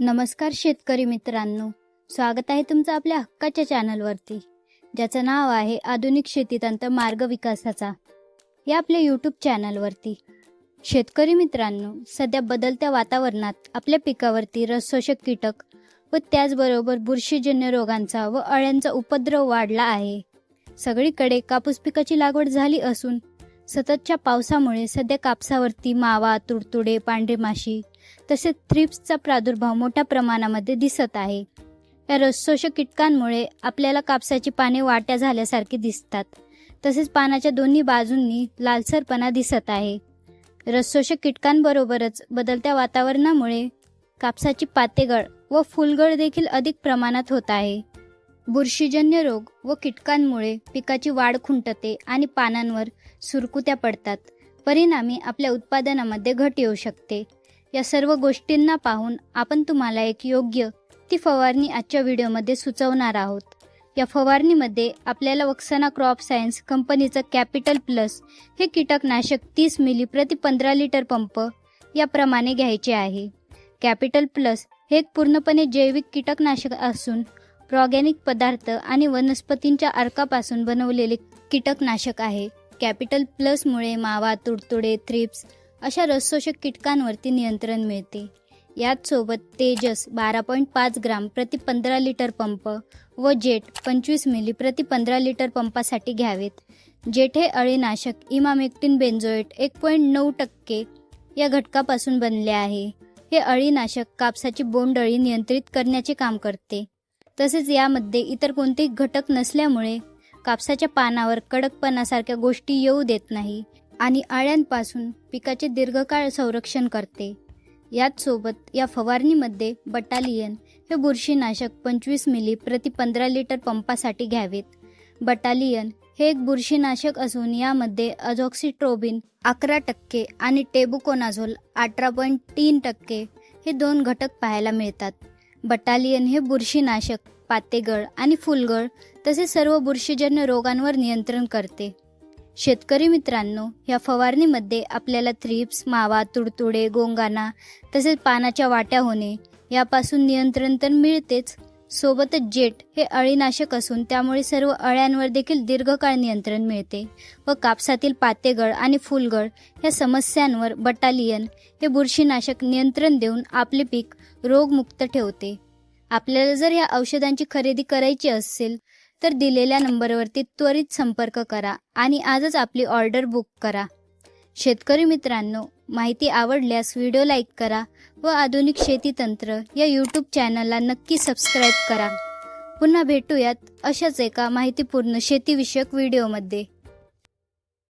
नमस्कार शेतकरी मित्रांनो. स्वागत आहे तुमचं आपल्या हक्काच्या चॅनलवरती ज्याचं नाव आहे आधुनिक शेतीतंत्र मार्ग विकासाचा. या आपल्या यूट्यूब चॅनलवरती. शेतकरी मित्रांनो सध्या बदलत्या वातावरणात आपल्या पिकावरती रसशोषक कीटक व त्याचबरोबर बुरशीजन्य रोगांचा व अळ्यांचा उपद्रव वाढला आहे. सगळीकडे कापूस पिकाची लागवड झाली असून सततच्या पावसामुळे सध्या कापसावरती मावा तुडतुडे पांढरी माशी तसेच थ्रिप्सचा प्रादुर्भाव मोठ्या प्रमाणामध्ये दिसत आहे. या रसशोषक कीटकांमुळे आपल्याला कापसाची पाने वाट्या झाल्यासारखी दिसतात. तसेच पानाच्या दोन्ही बाजूंनी लालसरपणा दिसत आहे. रसशोषक कीटकांबरोबरच बदलत्या वातावरणामुळे कापसाची पातेगळ व फुलगळ देखील अधिक प्रमाणात होत आहे. बुरशीजन्य रोग व कीटकांमुळे पिकाची वाढ खुंटते आणि पानांवर सुरकुत्या पडतात. परिणामी आपल्या उत्पादनामध्ये घट येऊ शकते. या सर्व गोष्टींना पाहून आपण तुम्हाला एक योग्य ती फवारणी आजच्या व्हिडिओमध्ये सुचवणार आहोत. या फवारणीमध्ये आपल्याला वक्साना क्रॉप सायन्स कंपनीचं कॅपिटल प्लस हे कीटकनाशक तीस मिली प्रति पंधरा लिटर पंप याप्रमाणे घ्यायचे आहे. कॅपिटल प्लस हे एक पूर्णपणे जैविक कीटकनाशक असून प्रॉगॅनिक पदार्थ आणि वनस्पतींच्या अर्कापासून बनवलेले कीटकनाशक आहे. कॅपिटल प्लसमुळे मावा तुडतुडे थ्रिप्स अशा रसशोषक कीटकांवरती नियंत्रण मिळते. याचसोबत तेजस बारा पॉईंट पाच ग्राम प्रति पंधरा लिटर पंप व जेट पंचवीस मिली प्रति पंधरा लिटर पंपासाठी घ्यावेत. जेट हे अळीनाशक इमामेक्टिन बेन्झोएट एक पॉईंट नऊ टक्के या घटकापासून बनले आहे. हे अळीनाशक कापसाची बोंडअळी नियंत्रित करण्याचे काम करते. तसेच यामध्ये इतर कोणतेही घटक नसल्यामुळे कापसाच्या पानावर कडकपणासारख्या गोष्टी येऊ देत नाही. आणि अळ्यांपासून पिकाचे दीर्घकाळ संरक्षण करते. याच सोबत या फवारणीमध्ये बटालियन हे बुरशीनाशक पंचवीस मिली प्रति पंधरा लिटर पंपासाठी घ्यावेत. बटालियन हे एक बुरशीनाशक असून यामध्ये अझॉक्सिट्रोबिन अकरा टक्के आणि टेबुकोनाझोल अठरा पॉईंट तीन टक्के हे दोन घटक पाहायला मिळतात. बटालियन हे बुरशीनाशक पातेगळ आणि फुलगळ तसेच सर्व बुरशीजन्य रोगांवर नियंत्रण करते. शेतकरी मित्रांनो या फवारणीमध्ये आपल्याला थ्रिप्स मावा तुडतुडे गोंगाना तसेच पानाच्या वाट्या होणे यापासून नियंत्रण तर मिळतेच. सोबतच जेट हे अळीनाशक असून त्यामुळे सर्व अळ्यांवर देखील दीर्घकाळ नियंत्रण मिळते व कापसातील पातेगळ आणि फुलगळ या समस्यांवर बटालियन हे बुरशीनाशक नियंत्रण देऊन आपले पीक रोगमुक्त ठेवते. आपल्याला जर या औषधांची खरेदी करायची असेल तर दिलेल्या नंबरवरती त्वरित संपर्क करा आणि आजच आपली ऑर्डर बुक करा. शेतकरी मित्रांनो माहिती आवडल्यास व्हिडिओ लाईक करा व आधुनिक शेती तंत्र या यूट्यूब चॅनलला नक्की सबस्क्राईब करा. पुन्हा भेटूयात अशाच एका माहितीपूर्ण शेतीविषयक व्हिडिओमध्ये.